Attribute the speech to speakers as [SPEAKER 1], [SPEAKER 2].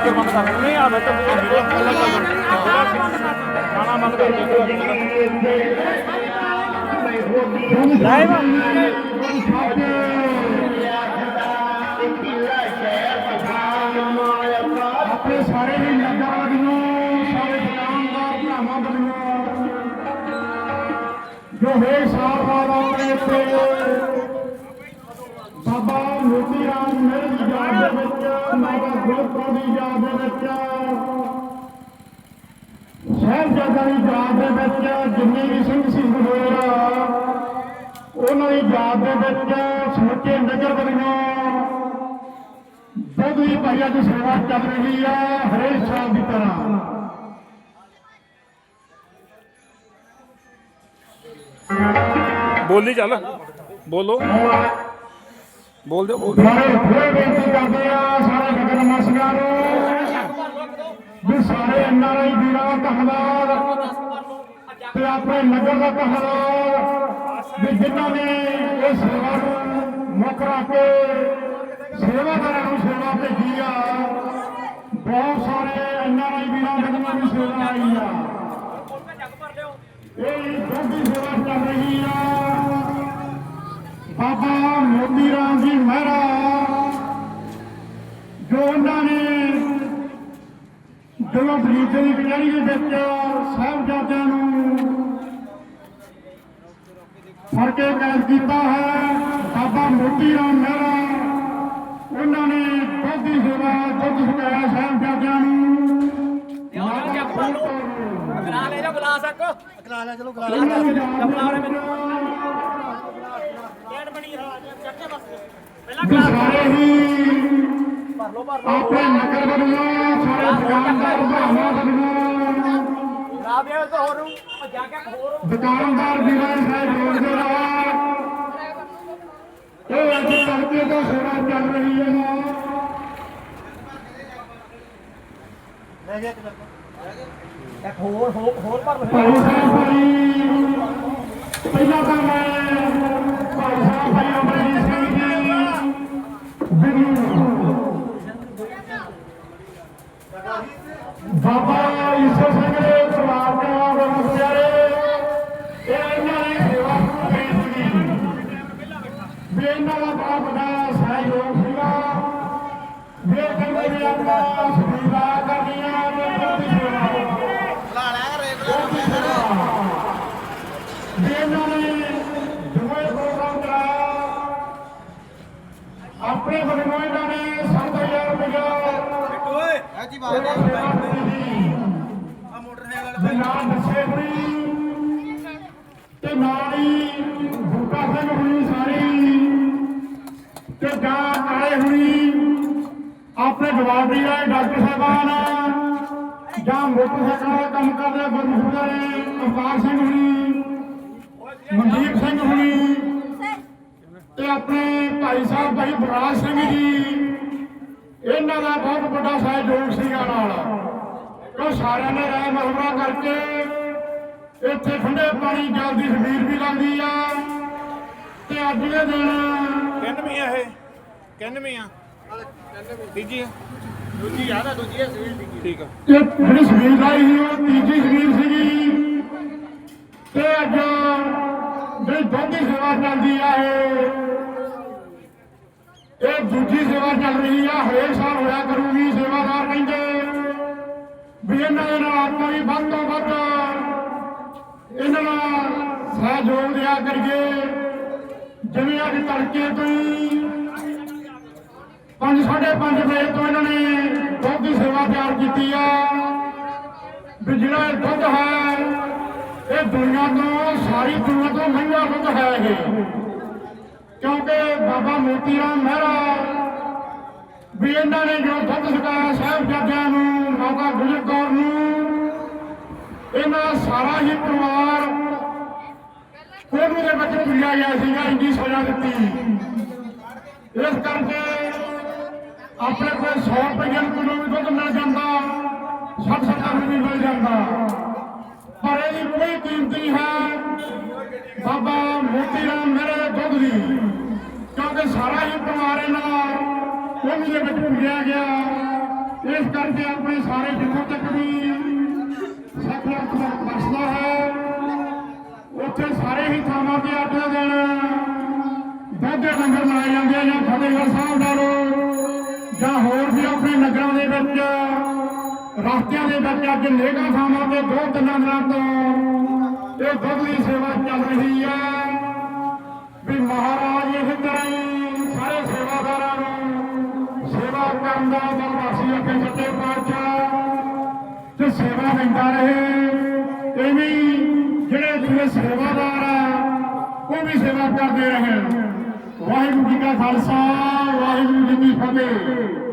[SPEAKER 1] ਕੇ ਬੰਦ ਕਰ ਨਹੀਂ ਆ ਬੈਠੋ ਖਾਣਾ ਬੰਦ ਕਰ ਲਾਈਵ
[SPEAKER 2] ਆਪਣੇ ਸਾਰੇ ਹੀ ਨਗਰ ਵੱਲੋਂ ਸਾਰੇ ਦੁਕਾਨਦਾਰ ਭਰਾਵਾਂ ਵੱਲੋਂ ਜੋ ਹੈ ਸਾਲ ਬਾਅਦ ਆਪਣੇ ਇੱਥੇ ਬਾਬਾ ਮੋਤੀ ਰਾਮ ਮੇਰੇ ਦੀ ਯਾਦ ਦੇ ਮਾਤਾ ਗੁਰਪੁਰ ਦੀ ਯਾਦ ਦੇ ਵਿੱਚ। ਸਾਹਿਬਜ਼ਾਦਾ ਦੀ ਯਾਦ ਦੇ ਵਿੱਚ ਜਿੰਨੇ ਵੀ ਸਿੰਘ ਸ਼ਹੀਦ ਹੋਏ ਆ ਉਹਨਾਂ ਦੀ ਯਾਦ ਦੇ ਵਿੱਚ ਸਮੁੱਚੇ ਨਗਰ ਵੱਲੋਂ ਹੀ ਭਾਈਆ ਦੀ ਸੇਵਾ ਚੱਲ ਰਹੀ ਆ ਹਰੇਕ ਸਾਲ ਦੀ ਤਰ੍ਹਾਂ।
[SPEAKER 1] ਬੋਲੀ ਚੱਲ ਬੋਲੋ। ਬੋਲ ਦਿਓ ਬੋਲ
[SPEAKER 2] ਸਾਰੇ ਫਿਰ ਬੇਨਤੀ ਕਰਦੇ ਆ ਸਾਰੇ ਨਗਰ ਵਾਸੀਆਂ ਨੂੰ ਵੀ ਸਾਰੇ ਵੀਰਾਂ ਦਾ ਧੰਨਵਾਦ। ਤੇ ਆਪਣੇ ਨਗਰ ਦਾ ਧੰਨਵਾਦ। ਵੀ ਜਿਨ੍ਹਾਂ ਨੇ ਇਹ ਸੇਵਾ ਨੂੰ ਮੁੱਖ ਰੱਖ ਕੇ ਸੇਵਾਦਾਰਾਂ ਨੂੰ ਸੇਵਾ ਭੇਜੀ ਆ। ਬਹੁਤ ਸਾਰੇ ਐਨ ਆਰ ਆਈ ਵੀਰਾਂ ਵੱਲੋਂ ਵੀ ਸੇਵਾ ਆਈ ਆ। ਇਹ ਦੋਦੀ ਸੇਵਾ ਚੱਲ ਰਹੀ ਆ। ਬਾਬਾ ਮੋਦੀ ਰਾਮ ਜੀ ਮਹਾਰਾਜ ਜੋ ਉਹਨਾਂ ਨੇ ਜਦੋਂ ਫਰੀਦੇ ਦੀ ਕਚਹਿਰੀ ਦੇ ਵਿੱਚ ਸਾਹਿਬਜ਼ਾਦਿਆਂ ਨੂੰ ਫੜ ਕੇ ਕੈਦ ਕੀਤਾ ਹੈ ਬਾਬਾ ਮੋਤੀ ਰਾਮ ਮਹਿਰਾ ਉਹਨਾਂ ਨੇ ਦੁੱਧ ਸੇਵਾ ਦੁੱਧ ਸੁਕਾਇਆ ਸਾਹਿਬਜ਼ਾਦਿਆਂ ਨੂੰ
[SPEAKER 3] ਗਲਾ ਲੈ ਜਾ ਗਲਾਸ ਇੱਕ
[SPEAKER 4] ਕਲਾ ਲੈ ਚਲੋ
[SPEAKER 2] ਯਾਦ
[SPEAKER 3] ਕਪੜਾ
[SPEAKER 2] ਦੇ ਵਿੱਚ
[SPEAKER 3] ਡੈਡ ਬਣੀ ਹਾਂ ਚੱਕੇ ਬਸ। ਪਹਿਲਾਂ
[SPEAKER 2] ਵੀ ਸਾਰੇ ਹੀ
[SPEAKER 3] ਭਰ ਲੋ ਭਰ ਲੋ
[SPEAKER 2] ਆਪਣੇ ਨਗਰ ਵੱਲੋਂ ਸਾਰੇ ਦੁਕਾਨਦਾਰ ਭਰਾਵਾਂ ਵੱਲੋਂ
[SPEAKER 3] ਲਾ ਦੇ ਤੇ ਹੋਰ ਨੂੰ ਜਾ ਕੇ ਇੱਕ ਹੋਰ
[SPEAKER 2] ਦੁਕਾਨਦਾਰ ਵੀਰਾਂ ਸਾਹਿਬ ਜੋੜਦੇ ਰਹਾ ਇਹ ਅੱਜ ਤੜਕੇ ਤੋਂ ਸੇਵਾ ਚੱਲ ਰਹੀ ਹੈ
[SPEAKER 4] ਲੈ ਗਿਆ ਇੱਕ
[SPEAKER 3] ਇੱਕ ਹੋਰ ਹੋਰ ਹੋਰ ਭਰ ਲੋ
[SPEAKER 2] ਭਾਈ ਸਾਹਿਬ ਭਾਈ ਪਹਿਲਾਂ ਤਾਂ ਮੈਂ ਭਾਈ ਸਾਹਿਬ ਭਾਈ ਅਮਰਜੀਤ ਸਿੰਘ ਜੀ ਬਿਰੂ ਬਾਬਾ ਈਸ਼ਰ ਸਿੰਘ ਦੇ ਪਰਿਵਾਰ ਦੇ ਆਪ ਮੁਖਤਿਆਰੇ ਇਹ ਇਹਨਾਂ ਦੀ ਸੇਵਾ ਕੀਤੀ ਵੀ ਇਹਨਾਂ ਦਾ ਬੜਾ ਵੱਡਾ ਸਹਿਯੋਗ ਸੀਗਾ। ਵੀ ਕਹਿੰਦੇ ਵੀ ਆਪਾਂ ਸੇਵਾ ਕਰਨੀ ਆ ਤੇ ਬਹੁਤ ਸੇਵਾ
[SPEAKER 4] ਕਲਾ ਲੈ ਰੇਟ
[SPEAKER 2] ਵੀ ਇਹਨਾਂ ਨੇ ਜੁਮੇ ਪ੍ਰੋਗਰਾਮ ਕਰਾਇਆ। ਆਪਣੇ ਇਹਨਾਂ ਨੇ 7000 ਰੁਪਇਆ
[SPEAKER 4] ਓਏ। ਐ ਜੀ
[SPEAKER 2] ਕੀਤੀ
[SPEAKER 4] ਆ ਮੋਟਰਸਾਈਕਲ
[SPEAKER 2] ਤੇ ਨਾਲ ਨਸ਼ੇ ਹੋਈ ਤੇ ਨਾਲ ਹੀ ਬੂਟਾ ਸਿੰਘ ਹੋਈ ਸਾਰੀ। ਤੇ ਜਾਂ ਕਾਲੇ ਹੋਈ ਆਪਣੇ ਗਵਾਂਢੀ ਆਏ ਡਾਕਟਰ ਸਾਹਿਬਾਨ। ਜਾਂ ਮੋਟਰਸਾਈਕਲ ਦਾ ਕੰਮ ਕਰਦੇ ਗੁਰਮੁਖਾਂ ਨੇ ਅਵਤਾਰ ਸਿੰਘ ਹੋਈ ਮਨਦੀਪ ਸਿੰਘ ਹੋਣੀ। ਤੇ ਆਪਣੇ ਭਾਈ ਸਾਹਿਬ ਭਾਈ ਬਰਾਜ ਸਿੰਘ ਜੀ। ਇਹਨਾਂ ਦਾ ਬਹੁਤ ਵੱਡਾ ਸਹਿਯੋਗ ਸੀਗਾ ਨਾਲ। ਉਹ ਸਾਰਿਆਂ ਨੇ ਰਾਏ ਮਹਵਰਾ ਕਰਕੇ ਇੱਥੇ ਠੰਡੇ ਪਾਣੀ ਜਲ ਦੀ ਸਬੀਰ ਵੀ ਲੱਗਦੀ ਆ। ਤੇ ਅੱਜ ਦੇ ਦਿਨ
[SPEAKER 1] ਕਿੰਨਵੀਂ ਆ ਇਹ? ਕਿੰਨਵੀਂ ਆ? ਤੀਜੀ ਆ?
[SPEAKER 4] ਦੂਜੀ ਆ ਦੂਜੀ ਸਵੀਲ ਦੀ।
[SPEAKER 1] ਠੀਕ ਆ।
[SPEAKER 2] ਤੇ ਜਿਹੜੀ ਸਬੀਰ ਲਾਈ ਸੀ ਉਹ ਤੀਜੀ ਸਬੀਰ ਸੀਗੀ। ਤੇ ਅੱਜ ਜਿਹੜੀ ਦੋਹਰੀ ਸੇਵਾ ਚੱਲਦੀ ਆ ਇਹ ਇਹ ਦੂਜੀ ਸੇਵਾ ਚੱਲ ਰਹੀ ਆ, ਹਰੇਕ ਸਾਲ ਹੋਇਆ ਕਰੂਗੀ, ਸੇਵਾਦਾਰ ਕਹਿੰਦੇ ਵੀ ਇਹਨਾਂ ਦੇ ਨਾਲ ਆਪਾਂ ਵੀ ਵੱਧ ਤੋਂ ਵੱਧ ਇਹਨਾਂ ਨਾਲ ਸਹਿਯੋਗ ਦਿਆ ਕਰੀਏ। ਜਿਵੇਂ ਅੱਜ ਤੜਕੇ ਤੋਂ ਹੀ ਪੰਜ, ਸਾਢੇ ਪੰਜ ਵਜੇ ਤੋਂ ਇਹਨਾਂ ਨੇ ਦੁੱਧ ਦੀ ਸੇਵਾ ਤਿਆਰ ਕੀਤੀ ਆ। ਵੀ ਜਿਹੜਾ ਇਹ ਦੁੱਧ ਹੈ, ਇਹ ਦੁਨੀਆ ਤੋਂ, ਸਾਰੀ ਦੁਨੀਆ ਤੋਂ ਮਹਿੰਗਾ ਦੁੱਧ ਹੈ ਇਹ। ਕਿਉਂਕਿ ਬਾਬਾ ਮੋਤੀ ਰਾਮ ਮਹਿਰਾ ਵੀ ਇਹਨਾਂ ਨੇ ਜੋ ਦੁੱਧ ਸਕਾਇਆ ਸਾਹਿਬਜ਼ਾਦਿਆਂ ਨੂੰ, ਮਾਤਾ ਗੁਜਰ ਕੌਰ ਨੂੰ, ਇਹਨਾਂ ਸਾਰਾ ਹੀ ਪਰਿਵਾਰ ਕੋਹੂ ਦੇ ਵਿੱਚ ਪੁੱਜਿਆ ਗਿਆ ਸੀਗਾ, ਇੰਨੀ ਸਜ਼ਾ ਦਿੱਤੀ। ਇਸ ਕਰਕੇ ਆਪਣੇ ਕੋਲ 100 ਰੁਪਏ ਕਿਲੋ ਵੀ ਦੁੱਧ ਮਿਲ ਜਾਂਦਾ 60 70 ਵੀ ਮਿਲ ਜਾਂਦਾ। ਪਰ ਇਹਦੀ ਕੋਈ ਕੀਮਤ ਨਹੀਂ ਹੈ। ਬਾਬਾ ਮੋਤੀ ਰਾਮ ਮੇਰੇ ਕਿਉਂਕਿ ਸਾਰਾ ਹੀ ਪਰਿਵਾਰ ਇਹਨਾਂ ਦਾ ਦੇ ਵਿੱਚ ਪੁੱਜਿਆ ਗਿਆ। ਇਸ ਕਰਕੇ ਆਪਣੇ ਸਾਰੇ ਜਿੱਥੋਂ ਤੱਕ ਵੀ ਸਿੱਖ ਅਰਥ ਹੈ, ਉੱਥੇ ਸਾਰੇ ਹੀ ਥਾਵਾਂ ਤੇ ਅੱਜ ਦੇ ਦਿਨ ਦੁੱਧ ਦੇ ਲੰਗਰ ਲਾਏ ਜਾਂਦੇ ਆ ਜਾਂ ਫਤਿਹਗੜ੍ਹ ਸਾਹਿਬ ਦਾ ਜਾਂ ਹੋਰ ਵੀ ਆਪਣੇ ਨਗਰਾਂ ਦੇ ਵਿੱਚ, ਰਸਤਿਆਂ ਦੇ ਵਿੱਚ ਅੱਜ ਨੇਗਾ ਥਾਵਾਂ ਤੇ ਦੋ ਤਿੰਨਾਂ ਦਿਨਾਂ ਤੋਂ ਇਹ ਦੁੱਧ ਦੀ ਸੇਵਾ ਚੱਲ ਰਹੀ ਤੇ ਰਹੇ। ਇਹ ਵੀ ਜਿਹੜੇ ਦੂਏ ਸੇਵਾਦਾਰ ਆ, ਉਹ ਵੀ ਸੇਵਾ ਕਰਦੇ ਰਹਿਣ ਵਾਹਿਗੁਰੂ ਜੀ ਕਾ ਖਾਲਸਾ, ਵਾਹਿਗੁਰੂ ਜੀ ਕੀ ਫਤਿਹ।